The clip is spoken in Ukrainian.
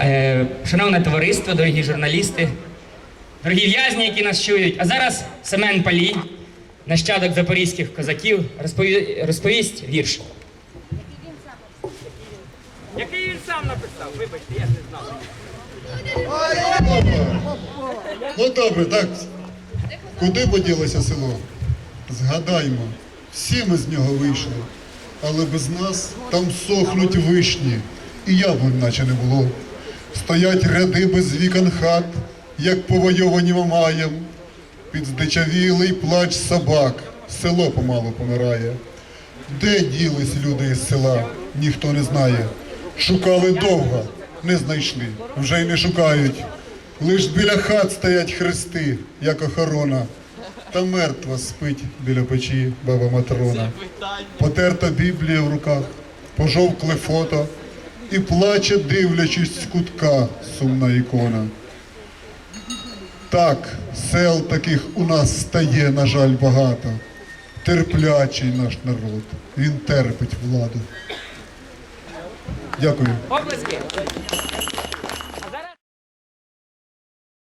Е, Шановне товариство, дорогі журналісти, дорогі в'язні, які нас чують. А зараз Семен Палій, нащадок запорізьких козаків, розпові- розповість вірш. Який він сам написав? Вибачте, я не знав. Ну добре, так. Куди поділося село? Згадаймо, всі ми з нього вийшли, але без нас там сохнуть вишні, і яблунь наче не було. Стоять ряди без вікон хат, як повойовані мамаєм. Під здичавілий плач собак, село помалу помирає. Де ділись люди із села, ніхто не знає. Шукали довго, не знайшли, вже й не шукають. Лиш біля хат стоять хрести, як охорона, та мертва спить біля печі баба Матрона. Потерта Біблія в руках, пожовкле фото, і плаче, дивлячись з кутка, сумна ікона. Так, сел таких у нас стає, на жаль, багато. Терплячий наш народ, він терпить владу. Дякую.